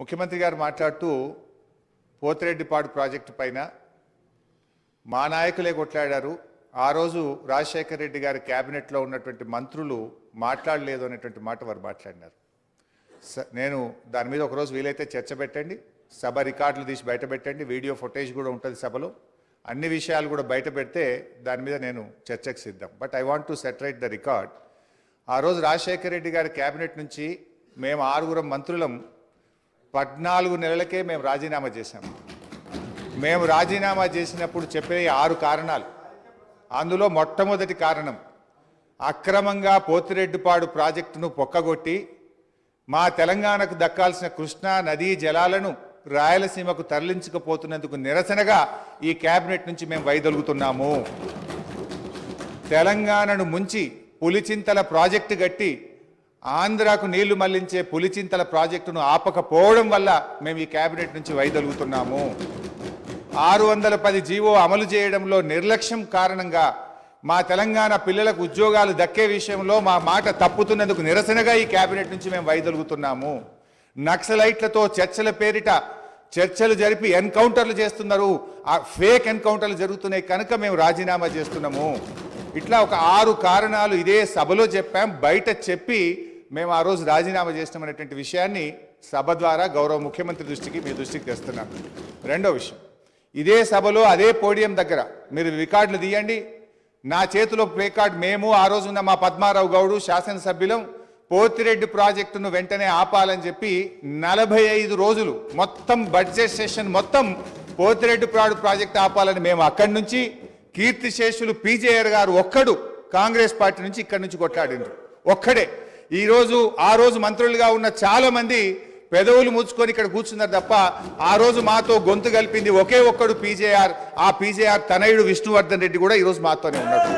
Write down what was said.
ముఖ్యమంత్రి గారు మాట్లాడుతూ పోతిరెడ్డిపాడు ప్రాజెక్టు పైన మా నాయకులే కొట్లాడారు. ఆ రోజు రాజశేఖర రెడ్డి గారి క్యాబినెట్లో ఉన్నటువంటి మంత్రులు మాట్లాడలేదు అనేటువంటి మాట వారు మాట్లాడినారు. స- నేను దాని మీద ఒకరోజు వీలైతే చర్చ పెట్టండి సభ రికార్డులు తీసి బయట పెట్టండి వీడియో ఫుటేజ్ కూడా ఉంటుంది సభలో. అన్ని విషయాలు కూడా బయట పెడితే దాని మీద నేను చర్చకు సిద్ధం. But I want to reiterate the record. ఆ రోజు రాజశేఖర రెడ్డి గారి క్యాబినెట్ నుంచి మేము ఆరుగురం మంత్రులం పద్నాలుగు నెలలకే మేము రాజీనామా చేశాం. మేము రాజీనామా చేసినప్పుడు చెప్పే ఆరు కారణాలు. అందులో మొట్టమొదటి కారణం అక్రమంగా పోతిరెడ్డిపాడు ప్రాజెక్టును పొక్కగొట్టి మా తెలంగాణకు దక్కాల్సిన కృష్ణా నదీ జలాలను రాయలసీమకు తరలించకపోతున్నందుకు నిరసనగా ఈ కేబినెట్ నుంచి మేము వైదొలుగుతున్నాము. తెలంగాణను ముంచి పులిచింతల ప్రాజెక్టు గట్టి ఆంధ్రాకు నీళ్ళు మళ్ళించే పులిచింతల ప్రాజెక్టును ఆపకపోవడం వల్ల మేము ఈ కేబినెట్ నుంచి వైదొలుగుతున్నాము. ఆరు వందల పది జీవో అమలు చేయడంలో నిర్లక్ష్యం కారణంగా మా తెలంగాణ పిల్లలకు ఉద్యోగాలు దక్కే విషయంలో మా మాట తప్పుతున్నందుకు నిరసనగా ఈ కేబినెట్ నుంచి మేము వైదొలుగుతున్నాము. నక్సలైట్లతో చర్చల పేరిట చర్చలు జరిపి ఎన్కౌంటర్లు చేస్తున్నారు. ఆ ఫేక్ ఎన్కౌంటర్లు జరుగుతున్నాయి కనుక మేము రాజీనామా చేస్తున్నాము. ఇట్లా ఒక ఆరు కారణాలు ఇదే సభలో చెప్పాం. బయట చెప్పి మేము ఆ రోజు రాజీనామా చేసినామనేటువంటి విషయాన్ని సభ ద్వారా గౌరవ ముఖ్యమంత్రి దృష్టికి మీ దృష్టికి తెస్తున్నాను. రెండో విషయం. ఇదే సభలో అదే పోడియం దగ్గర మీరు రికార్డులు తీయండి. నా చేతిలో ప్లే కార్డ్ మేము ఆ రోజున్న మా పద్మారావు గౌడు శాసనసభ్యులం పోతిరెడ్డి ప్రాజెక్టును వెంటనే ఆపాలని చెప్పి నలభై ఐదు రోజులు మొత్తం బడ్జెట్ సెషన్ మొత్తం పోతిరెడ్డి ప్రాడు ప్రాజెక్ట్ ఆపాలని మేము అక్కడి నుంచి కీర్తిశేషులు పీజేఆర్ గారు ఒక్కడు కాంగ్రెస్ పార్టీ నుంచి ఇక్కడి నుంచి కొట్లాడిండ్రు. ఒక్కడే. ఈరోజు ఆ రోజు మంత్రులుగా ఉన్న చాలామంది పెదవులు ముచ్చుకొని ఇక్కడ కూర్చున్నారు తప్ప ఆ రోజు మాతో గొంతు కలిపింది ఒకే ఒక్కడు పీజేఆర్. ఆ పీజేఆర్ తనయుడు విష్ణువర్ధన్ రెడ్డి కూడా ఈరోజు మాతోనే ఉన్నాడు.